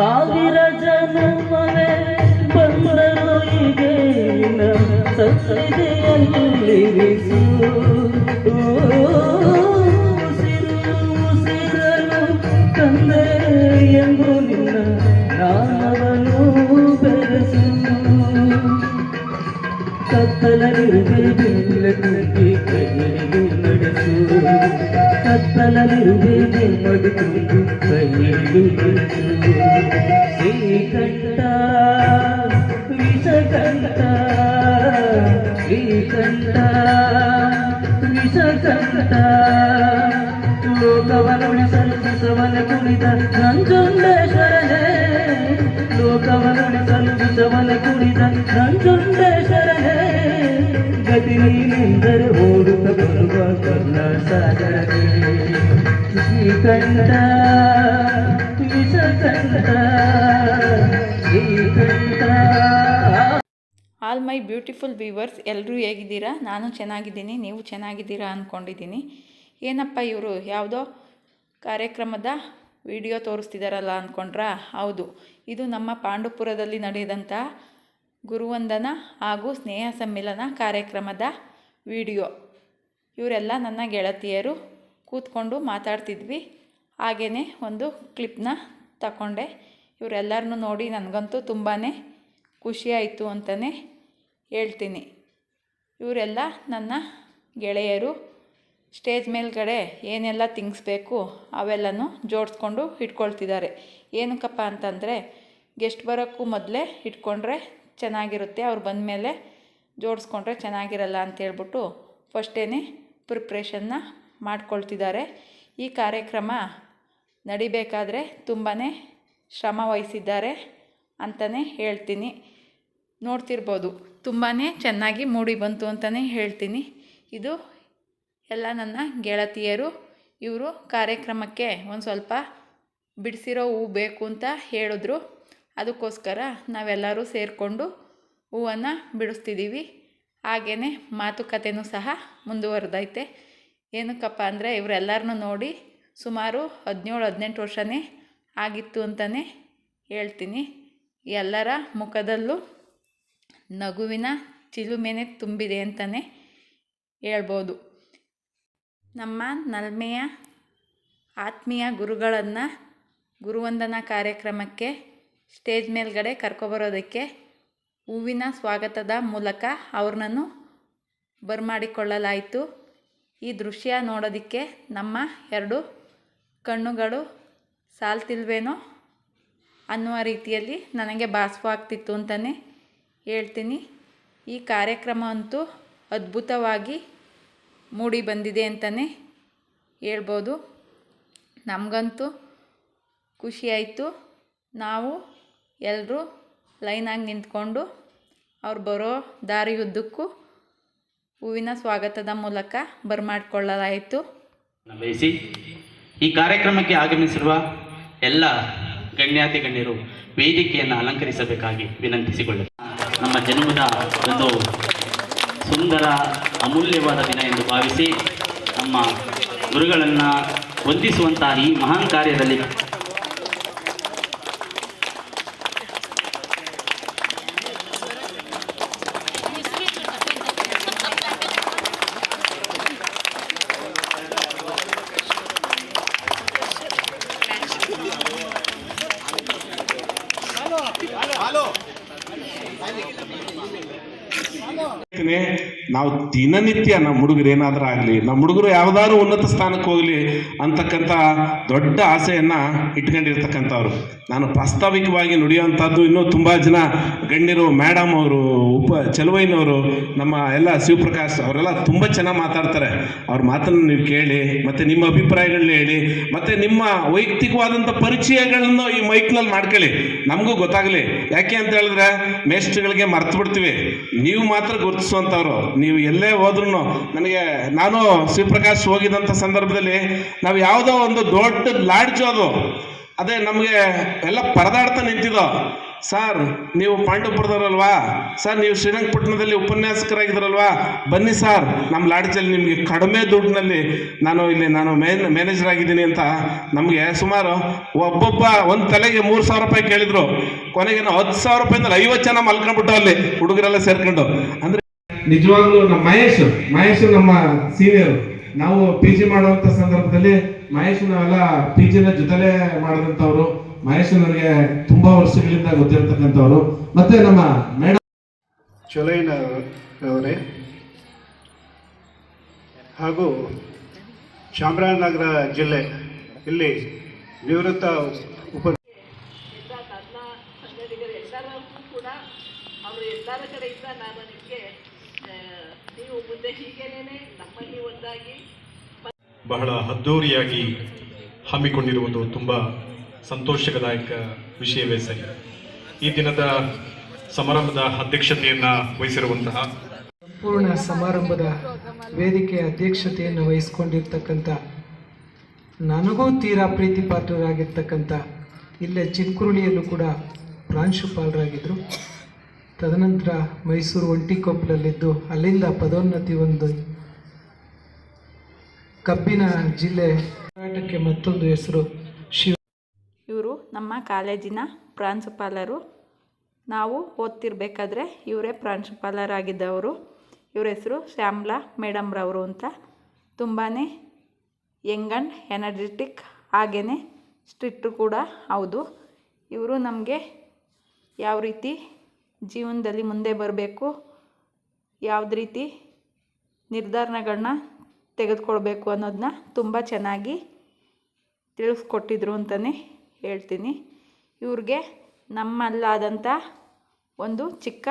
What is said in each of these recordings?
ಸಾವಿರ ಜನಮನೆ ಬಂದರು ಹೀಗೆ ನಿನ್ನ ಸತ್ಯದೆಯಲ್ಲಿರಿಸು ಉಸಿರು ಉಸಿರನು ತಂದೆ ಎಂದು ನಿನ್ನ ನಾಮವನ್ನು ಬೆರೆಸು ಕತ್ತಲಲ್ಲಿರುವೆ ಕುಣಿದ ನಂಜುಂಡೇಶ್ವರನೇ ಲೋಕವನ ವಿಷವನ ಕುಣಿದ ನಂಜುಂಡೇಶ್ವರನೇ ಗತಿ ನೀನೆಂದರೆ ಓಡುತ್ತ ಬರುವ Karna ಸಾಗರನೇ Srikantha all my beautiful viewers ಎಲ್ಲರೂ ಹೇಗಿದ್ದೀರಾ? ನಾನು ಚೆನ್ನಾಗಿದ್ದೀನಿ, ನೀವು ಚೆನ್ನಾಗಿದ್ದೀರಾ ಅಂದ್ಕೊಂಡಿದ್ದೀನಿ ಏನಪ್ಪ ಇವರು, ಯಾವುದೋ ಕಾರ್ಯಕ್ರಮದ ವಿಡಿಯೋ ತೋರಿಸ್ತಿದ್ದಾರಲ್ಲ ಅಂದ್ಕೊಂಡ್ರಾ ಹೌದು. ಇದು ನಮ್ಮ ಪಾಂಡುಪುರದಲ್ಲಿ ನಡೆದಂಥ ಗುರುವಂದನ ಹಾಗೂ ಸ್ನೇಹ ಸಮ್ಮಿಲನ ಕಾರ್ಯಕ್ರಮದ ವಿಡಿಯೋ. ಇವರೆಲ್ಲ ನನ್ನ ಗೆಳತಿಯರು ಕೂತ್ಕೊಂಡು ಮಾತಾಡ್ತಿದ್ವಿ. ಹಾಗೆಯೇ ಒಂದು ಕ್ಲಿಪ್ನ ತಗೊಂಡೆ ಇವರೆಲ್ಲರನ್ನು ನೋಡಿ ನನಗಂತೂ ತುಂಬಾ ಖುಷಿಯಾಯಿತು ಅಂತಲೇ ಹೇಳ್ತೀನಿ. ಇವರೆಲ್ಲ ನನ್ನ ಗೆಳೆಯರು ಸ್ಟೇಜ್ ಮೇಲ್ಗಡೆ ಏನೆಲ್ಲ ಥಿಂಗ್ಸ್ ಬೇಕು ಅವೆಲ್ಲನೂ ಜೋಡಿಸ್ಕೊಂಡು ಇಟ್ಕೊಳ್ತಿದ್ದಾರೆ. ಏನಕ್ಕಪ್ಪ ಅಂತಂದರೆ, ಗೆಸ್ಟ್ ಬರೋಕ್ಕೂ ಮೊದಲೇ ಇಟ್ಕೊಂಡ್ರೆ ಚೆನ್ನಾಗಿರುತ್ತೆ, ಅವ್ರು ಬಂದಮೇಲೆ ಜೋಡಿಸ್ಕೊಂಡ್ರೆ ಚೆನ್ನಾಗಿರಲ್ಲ ಅಂತೇಳ್ಬಿಟ್ಟು ಫಸ್ಟೇನೆ ಪ್ರಿಪ್ರೇಷನ್ನ ಮಾಡ್ಕೊಳ್ತಿದ್ದಾರೆ. ಈ ಕಾರ್ಯಕ್ರಮ ನಡಿಬೇಕಾದ್ರೆ ತುಂಬಾ ಶ್ರಮ ವಹಿಸಿದ್ದಾರೆ ಅಂತಲೇ ಹೇಳ್ತೀನಿ. ನೋಡ್ತಿರ್ಬೋದು ತುಂಬಾ ಚೆನ್ನಾಗಿ ಮೂಡಿ ಬಂತು ಅಂತಲೇ ಹೇಳ್ತೀನಿ. ಇದು ಎಲ್ಲ ನನ್ನ ಗೆಳತಿಯರು, ಇವರು ಕಾರ್ಯಕ್ರಮಕ್ಕೆ ಒಂದು ಸ್ವಲ್ಪ ಬಿಡಿಸಿರೋ ಹೂ ಬೇಕು ಅಂತ ಹೇಳಿದ್ರು. ಅದಕ್ಕೋಸ್ಕರ ನಾವೆಲ್ಲರೂ ಸೇರಿಕೊಂಡು ಹೂವನ್ನು ಬಿಡಿಸ್ತಿದ್ದೀವಿ ಹಾಗೆಯೇ ಮಾತುಕತೆನೂ ಸಹ ಮುಂದುವರೆದೈತೆ. ಏನಕ್ಕಪ್ಪ ಅಂದರೆ ಇವರೆಲ್ಲರನ್ನೂ ನೋಡಿ ಸುಮಾರು ಹದಿನೇಳು ಹದಿನೆಂಟು ವರ್ಷವೇ ಆಗಿತ್ತು ಅಂತಲೇ ಹೇಳ್ತೀನಿ. ಎಲ್ಲರ ಮುಖದಲ್ಲೂ ನಗುವಿನ ಚಿಲುಮೆನೆ ತುಂಬಿದೆ ಅಂತಲೇ ಹೇಳ್ಬೋದು. ನಮ್ಮ ನಲ್ಮೆಯ ಆತ್ಮೀಯ ಗುರುಗಳನ್ನು ಗುರುವಂದನಾ ಕಾರ್ಯಕ್ರಮಕ್ಕೆ ಸ್ಟೇಜ್ ಮೇಲ್ಗಡೆ ಕರ್ಕೊಬರೋದಕ್ಕೆ ಹೂವಿನ ಸ್ವಾಗತದ ಮೂಲಕ ಅವ್ರನ್ನೂ ಬರಮಾಡಿಕೊಳ್ಳಲಾಯಿತು. ಈ ದೃಶ್ಯ ನೋಡೋದಕ್ಕೆ ನಮ್ಮ ಎರಡು ಕಣ್ಣುಗಳು ಸಾಲ್ತಿಲ್ವೇನೋ ಅನ್ನುವ ರೀತಿಯಲ್ಲಿ ನನಗೆ ಭಾಸವಾಗ್ತಿತ್ತು ಅಂತಲೇ ಹೇಳ್ತೀನಿ. ಈ ಕಾರ್ಯಕ್ರಮ ಅಂತೂ ಅದ್ಭುತವಾಗಿ ಮೂಡಿ ಬಂದಿದೆ ಅಂತಲೇ ಹೇಳ್ಬೋದು. ನಮಗಂತೂ ಖುಷಿಯಾಯಿತು ನಾವು ಎಲ್ಲರೂ ಲೈನಾಗಿ ನಿಂತ್ಕೊಂಡು ಅವ್ರು ಬರೋ ದಾರಿಯುದ್ದಕ್ಕೂ ಹೂವಿನ ಸ್ವಾಗತದ ಮೂಲಕ ಬರ್ಮಾಡಿಕೊಳ್ಳಲಾಯಿತು. ಬಯಸಿ ಈ ಕಾರ್ಯಕ್ರಮಕ್ಕೆ ಆಗಮಿಸಿರುವ ಎಲ್ಲ ಗಣ್ಯಾತಿ ಗಣ್ಯರು ವೇದಿಕೆಯನ್ನು ಅಲಂಕರಿಸಬೇಕಾಗಿ ವಿನಂತಿಸಿಕೊಳ್ಳುತ್ತೆ ನಮ್ಮ ಜನ್ಮದ ಒಂದು ಸುಂದರ ಅಮೂಲ್ಯವಾದ ದಿನ ಎಂದು ಭಾವಿಸಿ ನಮ್ಮ ಗುರುಗಳನ್ನು ವಂದಿಸುವಂತಹ ಈ ಮಹಾನ್ ಕಾರ್ಯದಲ್ಲಿ ನಾವು ದಿನನಿತ್ಯ ನಮ್ಮ ಹುಡುಗರು ಏನಾದರೂ ಆಗಲಿ, ನಮ್ಮ ಹುಡುಗರು ಯಾವ್ದಾದ್ರು ಉನ್ನತ ಸ್ಥಾನಕ್ಕೆ ಹೋಗಲಿ ಅಂತಕ್ಕಂಥ ದೊಡ್ಡ ಆಸೆಯನ್ನು ಇಟ್ಕೊಂಡಿರ್ತಕ್ಕಂಥವ್ರು. ನಾನು ಪ್ರಾಸ್ತಾವಿಕವಾಗಿ ನುಡಿಯುವಂಥದ್ದು ಇನ್ನೂ ತುಂಬ ಜನ ಗಣ್ಯರು ಮೇಡಮ್ ಅವರು, ಉಪ ಚಲುವೈನವರು, ನಮ್ಮ ಎಲ್ಲ ಶಿವಪ್ರಕಾಶ್ ಅವರೆಲ್ಲ ತುಂಬ ಚೆನ್ನಾಗಿ ಮಾತಾಡ್ತಾರೆ. ಅವ್ರ ಮಾತನ್ನು ನೀವು ಕೇಳಿ, ಮತ್ತು ನಿಮ್ಮ ಅಭಿಪ್ರಾಯಗಳನ್ನ ಹೇಳಿ, ಮತ್ತು ನಿಮ್ಮ ವೈಯಕ್ತಿಕವಾದಂಥ ಪರಿಚಯಗಳನ್ನು ಈ ಮೈಕ್ನಲ್ಲಿ ಮಾಡ್ಕೊಳ್ಳಿ. ನಮಗೂ ಗೊತ್ತಾಗಲಿ. ಯಾಕೆ ಅಂತ ಹೇಳಿದ್ರೆ ಮೇಸ್ಟ್ಗಳಿಗೆ ಮರ್ತು ಬಿಡ್ತೀವಿ ನೀವು ಮಾತ್ರ ಗುರುತಿಸುವಂಥವ್ರು. ನೀವು ಎಲ್ಲೇ ಹೋದ್ರೂ ನನಗೆ ನಾನು ಶಿವಪ್ರಕಾಶ್ ಹೋಗಿದಂಥ ಸಂದರ್ಭದಲ್ಲಿ ನಾವು ಯಾವುದೋ ಒಂದು ದೊಡ್ಡ ಲಾಡ್ಜ್ ಅದು. ಅದೇ ನಮಗೆ ಎಲ್ಲ ಪರದಾಡ್ತಾ ನಿಂತಿದ್ದೋ. ಸರ್, ನೀವು ಪಾಂಡವಪುರದವರಲ್ವಾ? ಸರ್, ನೀವು ಶ್ರೀರಂಗಪಟ್ಟಣದಲ್ಲಿ ಉಪನ್ಯಾಸಕರಾಗಿದ್ದರಲ್ವಾ? ಬನ್ನಿ ಸರ್, ನಮ್ಮ ಲಾಡ್ಜಲ್ಲಿ ನಿಮಗೆ ಕಡಿಮೆ ದುಡ್ಡಿನಲ್ಲಿ ನಾನು ಇಲ್ಲಿ ನಾನು ಮೇನ್, ಮ್ಯಾನೇಜರ್ ಆಗಿದ್ದೀನಿ ಅಂತ ನಮಗೆ ಸುಮಾರು ಒಬ್ಬೊಬ್ಬ ಒಂದು ತಲೆಗೆ ಮೂರು ಸಾವಿರ ರೂಪಾಯಿ ಕೇಳಿದ್ರು. ಕೊನೆಗೆ ನಾವು ಹತ್ತು ಸಾವಿರ ರೂಪಾಯಿಂದ ಐವತ್ತು ಜನ ಮಲ್ಕೊಂಡ್ಬಿಟ್ಟು ಅಲ್ಲಿ ಹುಡುಗರೆಲ್ಲ ಸೇರ್ಕೊಂಡು. ಅಂದ್ರೆ ನಿಜವಾಗ್ಲೂ ನಮ್ಮ ಮಹೇಶ್ ಮಹೇಶ್ ನಮ್ಮ ಸೀನಿಯರ್ ನಾವು ಪಿ ಜಿ ಮಾಡುವಂತ ಸಂದರ್ಭದಲ್ಲಿ ಮಹೇಶ್ ನಾವೆಲ್ಲ ಪಿ ಜಿನ ಜೊತೆಲೇ ಮಾಡಿದಂಥವ್ರು. ಮಹೇಶ್ ನನಗೆ ತುಂಬಾ ವರ್ಷಗಳಿಂದ ಗೊತ್ತಿರ್ತಕ್ಕಂಥವ್ರು. ಮತ್ತೆ ನಮ್ಮ ಮೇಡಮ್ ಚೊಲೈನವರೇ ಹಾಗೂ ಚಾಮರಾಜನಗರ ಜಿಲ್ಲೆ. ಇಲ್ಲಿ ನಿವೃತ್ತ ಉಪ ಎಲ್ಲರಿಗೂ ಕೂಡ ಅವರು ಎಲ್ಲರ ಕಡೆಯಿಂದ ನಾನು ನಿಮಗೆ ನೀವು ಮುಂದೆ ಹೀಗೇನೆ ನಮ್ಮಲ್ಲಿ ಒಂದಾಗಿ ಬಹಳ ಅದ್ಧೂರಿಯಾಗಿ ಹಮ್ಮಿಕೊಂಡಿರುವುದು ತುಂಬ ಸಂತೋಷದಾಯಕ ವಿಷಯವೇ ಸರಿ. ಈ ದಿನದ ಸಮಾರಂಭದ ಅಧ್ಯಕ್ಷತೆಯನ್ನು ವಹಿಸಿರುವಂತಹ ಸಂಪೂರ್ಣ ಸಮಾರಂಭದ ವೇದಿಕೆಯ ಅಧ್ಯಕ್ಷತೆಯನ್ನು ವಹಿಸಿಕೊಂಡಿರ್ತಕ್ಕಂಥ ನನಗೂ ತೀರಾ ಪ್ರೀತಿ ಪಾತ್ರರಾಗಿರ್ತಕ್ಕಂಥ ಇಲ್ಲೇ ಚಿನ್ಕುರುಳಿಯಲ್ಲೂ ಕೂಡ ಪ್ರಾಂಶುಪಾಲರಾಗಿದ್ದರು ತದನಂತರ ಮೈಸೂರು ಒಂಟಿಕೊಪ್ಪಲಲ್ಲಿದ್ದು ಅಲ್ಲಿಂದ ಪದೋನ್ನತಿ ಒಂದು ಕಬ್ಬಿನ ಜಿಲ್ಲೆ ಹೋರಾಟಕ್ಕೆ ಮತ್ತೊಂದು ಹೆಸರು ಶಿವ. ಇವರು ನಮ್ಮ ಕಾಲೇಜಿನ ಪ್ರಾಂಶುಪಾಲರು. ನಾವು ಓದ್ತಿರ್ಬೇಕಾದ್ರೆ ಇವರೇ ಪ್ರಾಂಶುಪಾಲರಾಗಿದ್ದವರು. ಇವ್ರ ಹೆಸರು ಶ್ಯಾಮ್ಲಾ ಮೇಡಮ್ರವರು ಅಂತ. ತುಂಬಾ ಯಂಗ್ ಆ್ಯಂಡ್ ಎನರ್ಜೆಟಿಕ್ ಹಾಗೆಯೇ ಸ್ಟ್ರಿಕ್ಟು ಕೂಡ ಹೌದು. ಇವರು ನಮಗೆ ಯಾವ ರೀತಿ ಜೀವನದಲ್ಲಿ ಮುಂದೆ ಬರಬೇಕು. ಯಾವ್ದು ರೀತಿ ನಿರ್ಧಾರಗಳನ್ನ ತೆಗೆದುಕೊಳ್ಬೇಕು ಅನ್ನೋದನ್ನ ತುಂಬ ಚೆನ್ನಾಗಿ ತಿಳಿಸ್ಕೊಟ್ಟಿದ್ರು ಅಂತಲೇ ಹೇಳ್ತೀನಿ. ಇವ್ರಿಗೆ ನಮ್ಮಲ್ಲಾದಂಥ ಒಂದು ಚಿಕ್ಕ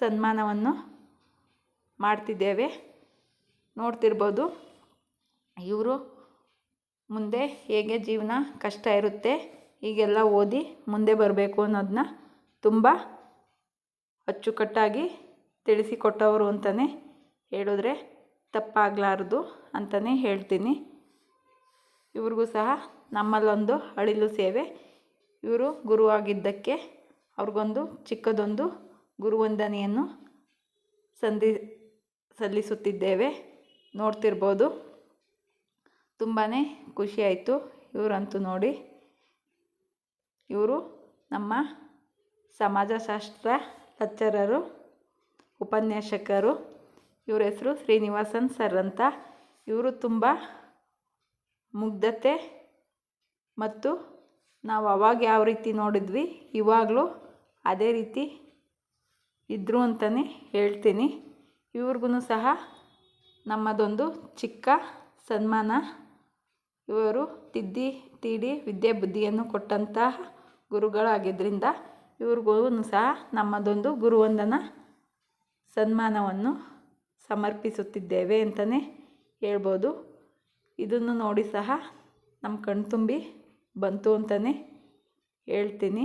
ಸನ್ಮಾನವನ್ನು ಮಾಡ್ತಿದ್ದೇವೆ. ನೋಡ್ತಿರ್ಬೋದು ಇವರು ಮುಂದೆ ಹೇಗೆ ಜೀವನ ಕಷ್ಟ ಇರುತ್ತೆ ಈಗೆಲ್ಲ ಓದಿ ಮುಂದೆ ಬರಬೇಕು ಅನ್ನೋದನ್ನ ತುಂಬ ಅಚ್ಚುಕಟ್ಟಾಗಿ ತಿಳಿಸಿಕೊಟ್ಟವರು ಅಂತಲೇ ಹೇಳಿದ್ರೆ ತಪ್ಪಾಗಲಾರದು ಅಂತಲೇ ಹೇಳ್ತೀನಿ. ಇವ್ರಿಗೂ ಸಹ ನಮ್ಮಲ್ಲೊಂದು ಅಳಿಲು ಸೇವೆ. ಇವರು ಗುರುವಾಗಿದ್ದಕ್ಕೆ ಅವ್ರಿಗೊಂದು ಚಿಕ್ಕದೊಂದು ಗುರುವಂದನೆಯನ್ನು ಸಂಧಿ ಸಲ್ಲಿಸುತ್ತಿದ್ದೇವೆ. ನೋಡ್ತಿರ್ಬೋದು. ತುಂಬಾ ಖುಷಿಯಾಯಿತು ಇವರಂತೂ ನೋಡಿ. ಇವರು ನಮ್ಮ ಸಮಾಜಶಾಸ್ತ್ರ ಲೆಕ್ಚರರು ಉಪನ್ಯಾಸಕರು, ಇವ್ರ ಹೆಸರು ಶ್ರೀನಿವಾಸನ್ ಸರ್ ಅಂತ. ಇವರು ತುಂಬ ಮುಗ್ಧತೆ ಮತ್ತು ನಾವು ಅವಾಗ ಯಾವ ರೀತಿ ನೋಡಿದ್ವಿ, ಇವಾಗಲೂ ಅದೇ ರೀತಿ ಇದ್ದರು ಅಂತಲೇ ಹೇಳ್ತೀನಿ. ಇವ್ರಿಗೂ ಸಹ ನಮ್ಮದೊಂದು ಚಿಕ್ಕ ಸನ್ಮಾನ. ಇವರು ತಿದ್ದಿ ತೀಡಿ ವಿದ್ಯೆ ಬುದ್ಧಿಯನ್ನು ಕೊಟ್ಟಂತಹ ಗುರುಗಳಾಗಿದ್ದರಿಂದ ಇವ್ರಿಗೂ ಸಹ ನಮ್ಮದೊಂದು ಗುರುವಂದನ ಸನ್ಮಾನವನ್ನು ಸಮರ್ಪಿಸುತ್ತಿದ್ದೇವೆ ಅಂತಲೇ ಹೇಳ್ಬೋದು. ಇದನ್ನು ನೋಡಿ ಸಹ ನಮ್ಮ ಕಣ್ತುಂಬಿ ಬಂತು ಅಂತಲೇ ಹೇಳ್ತೀನಿ.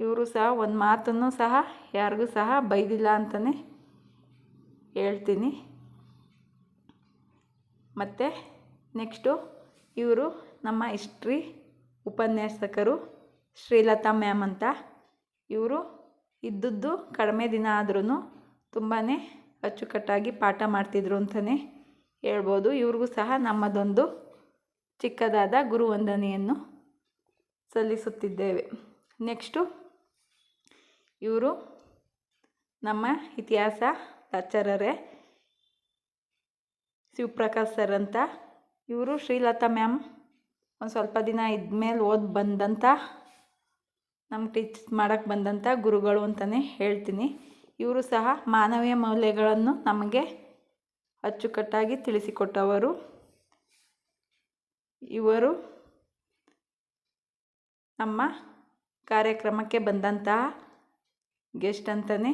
ಇವರು ಸಹ ಒಂದು ಮಾತನ್ನು ಸಹ ಯಾರಿಗೂ ಸಹ ಬೈದಿಲ್ಲ ಅಂತಲೇ ಹೇಳ್ತೀನಿ. ಮತ್ತು ನೆಕ್ಸ್ಟು ಇವರು ನಮ್ಮ ಹಿಸ್ಟ್ರಿ ಉಪನ್ಯಾಸಕರು ಶ್ರೀಲತಾ ಮ್ಯಾಮ್ ಅಂತ. ಇವರು ಇದ್ದದ್ದು ಕಡಿಮೆ ದಿನ ಆದ್ರೂ ತುಂಬಾ ಅಚ್ಚುಕಟ್ಟಾಗಿ ಪಾಠ ಮಾಡ್ತಿದ್ರು ಅಂತಲೇ ಹೇಳ್ಬೋದು. ಇವ್ರಿಗೂ ಸಹ ನಮ್ಮದೊಂದು ಚಿಕ್ಕದಾದ ಗುರುವಂದನೆಯನ್ನು ಸಲ್ಲಿಸುತ್ತಿದ್ದೇವೆ. ನೆಕ್ಸ್ಟು, ಇವರು ನಮ್ಮ ಇತಿಹಾಸ ಲೆಕ್ಚರರೇ ಶಿವಪ್ರಕಾಶ್ ಸರ್ ಅಂತ. ಇವರು ಶ್ರೀಲತಾ ಮ್ಯಾಮ್ ಒಂದು ಸ್ವಲ್ಪ ದಿನ ಇದ್ಮೇಲೆ ಓದಿ ಬಂದಂಥ ನಮ್ಗೆ ಟೀಚ್ ಮಾಡೋಕ್ಕೆ ಬಂದಂಥ ಗುರುಗಳು ಅಂತಲೇ ಹೇಳ್ತೀನಿ. ಇವರು ಸಹ ಮಾನವೀಯ ಮೌಲ್ಯಗಳನ್ನು ನಮಗೆ ಅಚ್ಚುಕಟ್ಟಾಗಿ ತಿಳಿಸಿಕೊಟ್ಟವರು. ಇವರು ನಮ್ಮ ಕಾರ್ಯಕ್ರಮಕ್ಕೆ ಬಂದಂತಹ ಗೆಸ್ಟ್ ಅಂತಲೇ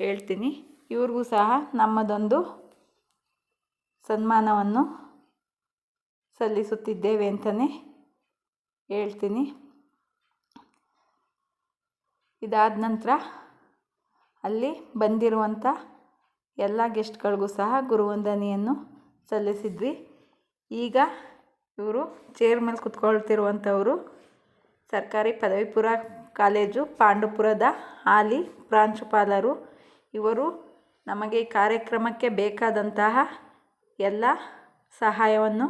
ಹೇಳ್ತೀನಿ. ಇವ್ರಿಗೂ ಸಹ ನಮ್ಮದೊಂದು ಸನ್ಮಾನವನ್ನು ಸಲ್ಲಿಸುತ್ತಿದ್ದೇವೆ ಅಂತಲೇ ಹೇಳ್ತೀನಿ. ಇದಾದ ನಂತರ ಅಲ್ಲಿ ಬಂದಿರುವಂಥ ಎಲ್ಲ ಗೆಸ್ಟ್ಗಳಿಗೂ ಸಹ ಗುರುವಂದನೆಯನ್ನು ಸಲ್ಲಿಸಿದ್ವಿ. ಈಗ ಇವರು ಚೇರ್ ಮೇಲೆ ಕುತ್ಕೊಳ್ತಿರುವಂಥವರು ಸರ್ಕಾರಿ ಪದವಿಪುರ ಕಾಲೇಜು ಪಾಂಡುಪುರದ ಹಾಲಿ ಪ್ರಾಂಶುಪಾಲರು. ಇವರು ನಮಗೆ ಈ ಕಾರ್ಯಕ್ರಮಕ್ಕೆ ಬೇಕಾದಂತಹ ಎಲ್ಲ ಸಹಾಯವನ್ನು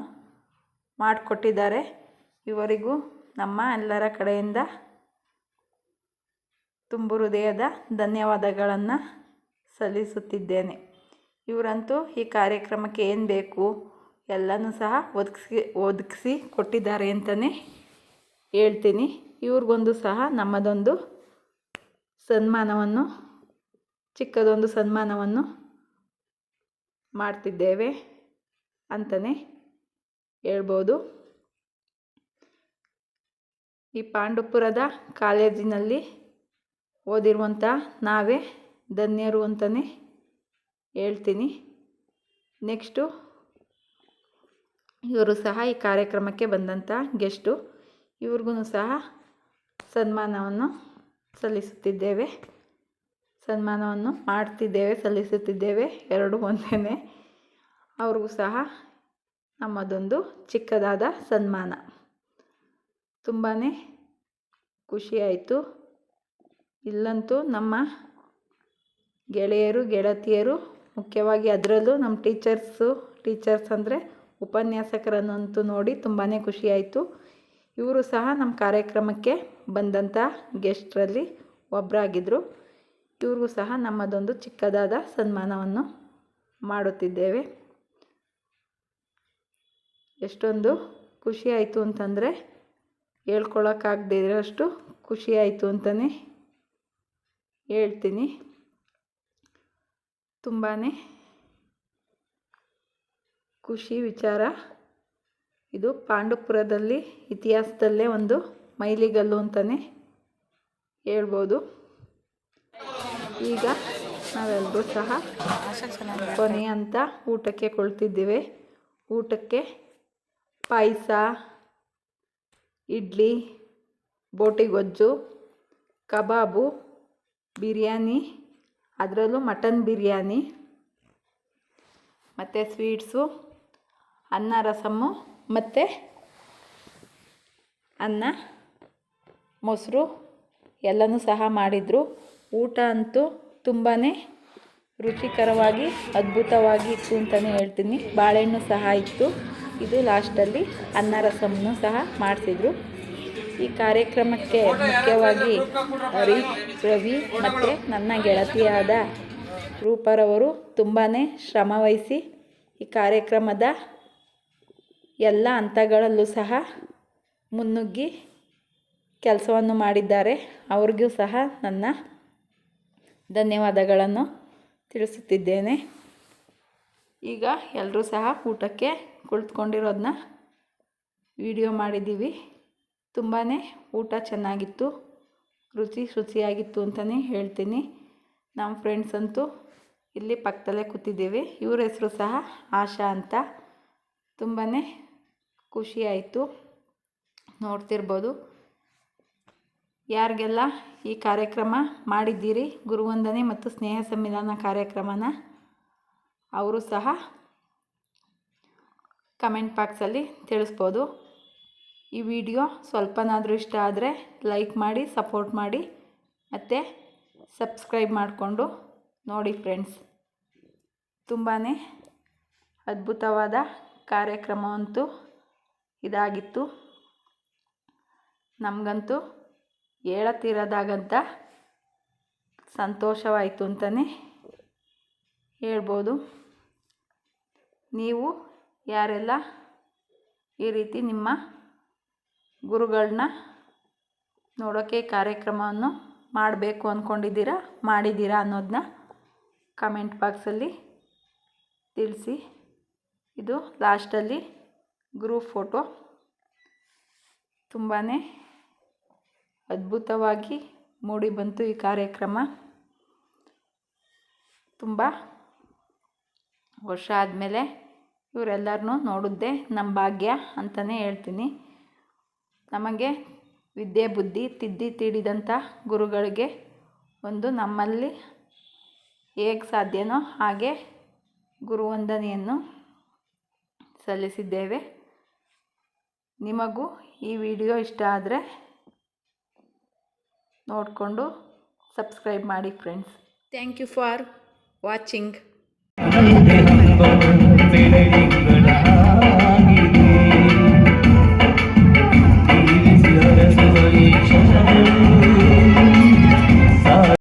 ಮಾಡಿಕೊಟ್ಟಿದ್ದಾರೆ. ಇವರಿಗೂ ನಮ್ಮ ಎಲ್ಲರ ಕಡೆಯಿಂದ ತುಂಬು ಹೃದಯದ ಧನ್ಯವಾದಗಳನ್ನು ಸಲ್ಲಿಸುತ್ತಿದ್ದೇನೆ. ಇವರಂತೂ ಈ ಕಾರ್ಯಕ್ರಮಕ್ಕೆ ಏನು ಬೇಕು ಎಲ್ಲನೂ ಸಹ ಒದಗಿಸಿ ಒದಗಿಸಿ ಕೊಟ್ಟಿದ್ದಾರೆ ಅಂತಲೇ ಹೇಳ್ತೀನಿ. ಇವ್ರಿಗೊಂದು ಸಹ ನಮ್ಮದೊಂದು ಸನ್ಮಾನವನ್ನು, ಚಿಕ್ಕದೊಂದು ಸನ್ಮಾನವನ್ನು ಮಾಡ್ತಿದ್ದೇವೆ ಅಂತಲೇ ಹೇಳ್ಬೋದು. ಈ ಪಾಂಡುಪುರದ ಕಾಲೇಜಿನಲ್ಲಿ ಓದಿರುವಂಥ ನಾವೇ ಧನ್ಯರು ಅಂತಲೇ ಹೇಳ್ತೀನಿ. ನೆಕ್ಸ್ಟು, ಇವರು ಸಹ ಈ ಕಾರ್ಯಕ್ರಮಕ್ಕೆ ಬಂದಂಥ ಗೆಸ್ಟು. ಇವ್ರಿಗೂ ಸಹ ಸನ್ಮಾನವನ್ನು ಸಲ್ಲಿಸುತ್ತಿದ್ದೇವೆ. ಸನ್ಮಾನವನ್ನು ಮಾಡ್ತಿದ್ದೇವೆ, ಸಲ್ಲಿಸುತ್ತಿದ್ದೇವೆ, ಎರಡು ಒಂದೇ ಅವ್ರಿಗೂ ಸಹ ನಮ್ಮದೊಂದು ಚಿಕ್ಕದಾದ ಸನ್ಮಾನ. ತುಂಬಾ ಖುಷಿಯಾಯಿತು ಇಲ್ಲಂತೂ ನಮ್ಮ ಗೆಳೆಯರು, ಗೆಳತಿಯರು, ಮುಖ್ಯವಾಗಿ ಅದರಲ್ಲೂ ನಮ್ಮ ಟೀಚರ್ಸು, ಟೀಚರ್ಸ್ ಅಂದರೆ ಉಪನ್ಯಾಸಕರನ್ನಂತೂ ನೋಡಿ ತುಂಬಾ ಖುಷಿಯಾಯಿತು. ಇವರು ಸಹ ನಮ್ಮ ಕಾರ್ಯಕ್ರಮಕ್ಕೆ ಬಂದಂಥ ಗೆಸ್ಟ್ರಲ್ಲಿ ಒಬ್ಬರಾಗಿದ್ದರು ಇವ್ರಿಗೂ ಸಹ ನಮ್ಮದೊಂದು ಚಿಕ್ಕದಾದ ಸನ್ಮಾನವನ್ನು ಮಾಡುತ್ತಿದ್ದೇವೆ. ಎಷ್ಟೊಂದು ಖುಷಿಯಾಯಿತು ಅಂತಂದರೆ ಹೇಳ್ಕೊಳಕ್ಕಾಗದೇ ಇರೋಷ್ಟು ಖುಷಿಯಾಯಿತು ಅಂತಲೇ ಹೇಳ್ತೀನಿ. ತುಂಬಾ ಖುಷಿ ವಿಚಾರ. ಇದು ಪಾಂಡುಪುರದಲ್ಲಿ ಇತಿಹಾಸದಲ್ಲೇ ಒಂದು ಮೈಲಿಗಲ್ಲು ಅಂತಲೇ ಹೇಳ್ಬೋದು. ಈಗ ನಾವೆಲ್ಲರೂ ಸಹ ಕೊನೆ ಅಂತ ಊಟಕ್ಕೆ ಕೊಳ್ತಿದ್ದೇವೆ. ಊಟಕ್ಕೆ ಪಾಯಸ, ಇಡ್ಲಿ ಬೋಟಿ ಗೊಜ್ಜು ಕಬಾಬು ಬಿರಿಯಾನಿ, ಅದರಲ್ಲೂ ಮಟನ್ ಬಿರಿಯಾನಿ, ಮತ್ತು ಸ್ವೀಟ್ಸು, ಅನ್ನ, ರಸಮ್ಮು, ಮತ್ತು ಅನ್ನ, ಮೊಸರು ಎಲ್ಲನೂ ಸಹ ಮಾಡಿದರು. ಊಟ ಅಂತೂ ತುಂಬಾ ರುಚಿಕರವಾಗಿ, ಅದ್ಭುತವಾಗಿ ಇತ್ತು ಅಂತಲೇ ಹೇಳ್ತೀನಿ. ಬಾಳೆಹಣ್ಣು ಸಹ ಇತ್ತು. ಇದು ಲಾಸ್ಟಲ್ಲಿ ಅನ್ನ, ರಸಮ್ಮನ್ನು ಸಹ ಮಾಡಿಸಿದ್ರು. ಈ ಕಾರ್ಯಕ್ರಮಕ್ಕೆ ಮುಖ್ಯವಾಗಿ ರವಿ ರವಿ ಮತ್ತು ನನ್ನ ಗೆಳತಿಯಾದ ರೂಪರವರು ತುಂಬಾ ಶ್ರಮವಹಿಸಿ ಈ ಕಾರ್ಯಕ್ರಮದ ಎಲ್ಲ ಹಂತಗಳಲ್ಲೂ ಸಹ ಮುನ್ನುಗ್ಗಿ ಕೆಲಸವನ್ನು ಮಾಡಿದ್ದಾರೆ. ಅವ್ರಿಗೂ ಸಹ ನನ್ನ ಧನ್ಯವಾದಗಳನ್ನು ತಿಳಿಸುತ್ತಿದ್ದೇನೆ. ಈಗ ಎಲ್ಲರೂ ಸಹ ಊಟಕ್ಕೆ ಕುಳಿತುಕೊಂಡಿರೋದನ್ನ ವಿಡಿಯೋ ಮಾಡಿದ್ದೀವಿ. ತುಂಬಾ ಊಟ ಚೆನ್ನಾಗಿತ್ತು, ರುಚಿ ಶುಚಿಯಾಗಿತ್ತು ಅಂತಲೇ ಹೇಳ್ತೀನಿ. ನಮ್ಮ ಫ್ರೆಂಡ್ಸ್ ಅಂತೂ ಇಲ್ಲಿ ಪಕ್ಕದಲ್ಲೇ ಕೂತಿದ್ದೀವಿ. ಇವ್ರ ಹೆಸರು ಸಹ ಆಶಾ ಅಂತ. ತುಂಬಾ ಖುಷಿಯಾಯಿತು ನೋಡ್ತಿರ್ಬೋದು. ಯಾರಿಗೆಲ್ಲ ಈ ಕಾರ್ಯಕ್ರಮ ಮಾಡಿದ್ದೀರಿ ಗುರುವಂದನೆ ಮತ್ತು ಸ್ನೇಹ ಸಮ್ಮಿಲನ ಕಾರ್ಯಕ್ರಮನ, ಅವರು ಸಹ ಕಮೆಂಟ್ ಬಾಕ್ಸಲ್ಲಿ ತಿಳಿಸ್ಬೋದು. ಈ ವಿಡಿಯೋ ಸ್ವಲ್ಪನಾದರೂ ಇಷ್ಟ ಆದರೆ ಲೈಕ್ ಮಾಡಿ, ಸಪೋರ್ಟ್ ಮಾಡಿ, ಮತ್ತು ಸಬ್ಸ್ಕ್ರೈಬ್ ಮಾಡಿಕೊಂಡು ನೋಡಿ ಫ್ರೆಂಡ್ಸ್ ತುಂಬಾ ಅದ್ಭುತವಾದ ಕಾರ್ಯಕ್ರಮವಂತೂ ಇದಾಗಿತ್ತು. ನಮಗಂತೂ ಹೇಳತ್ತಿರೋದಾಗಂತ ಸಂತೋಷವಾಯಿತು ಅಂತಲೇ ಹೇಳ್ಬೋದು. ನೀವು ಯಾರೆಲ್ಲ ಈ ರೀತಿ ನಿಮ್ಮ ಗುರುಗಳನ್ನ ನೋಡೋಕ್ಕೆ ಕಾರ್ಯಕ್ರಮವನ್ನು ಮಾಡಬೇಕು ಅಂದ್ಕೊಂಡಿದ್ದೀರಾ? ಮಾಡಿದ್ದೀರಾ ಅನ್ನೋದನ್ನ ಕಮೆಂಟ್ ಬಾಕ್ಸಲ್ಲಿ ತಿಳಿಸಿ. ಇದು ಲಾಸ್ಟಲ್ಲಿ ಗ್ರೂಪ್ ಫೋಟೋ ತುಂಬಾ ಅದ್ಭುತವಾಗಿ ಮೂಡಿ ಬಂತು ಈ ಕಾರ್ಯಕ್ರಮ. ತುಂಬ ವರ್ಷ ಆದಮೇಲೆ ಇವರೆಲ್ಲರನ್ನೂ ನೋಡಿದ್ದೆ ನಮ್ಮ ಭಾಗ್ಯ ಅಂತಲೇ ಹೇಳ್ತೀನಿ. ನಮಗೆ ವಿದ್ಯೆ ಬುದ್ಧಿ ತಿದ್ದಿ ತೀಡಿದಂಥ ಗುರುಗಳಿಗೆ ಒಂದು ನಮ್ಮಲ್ಲಿ ಹೇಗೆ ಸಾಧ್ಯನೋ ಹಾಗೆ ಗುರುವಂದನೆಯನ್ನು ಸಲ್ಲಿಸಿದ್ದೇವೆ. ನಿಮಗೂ ಈ ವಿಡಿಯೋ ಇಷ್ಟ ಆದರೆ ನೋಡಿಕೊಂಡು ಸಬ್ಸ್ಕ್ರೈಬ್ ಮಾಡಿ friends. Thank you for watching.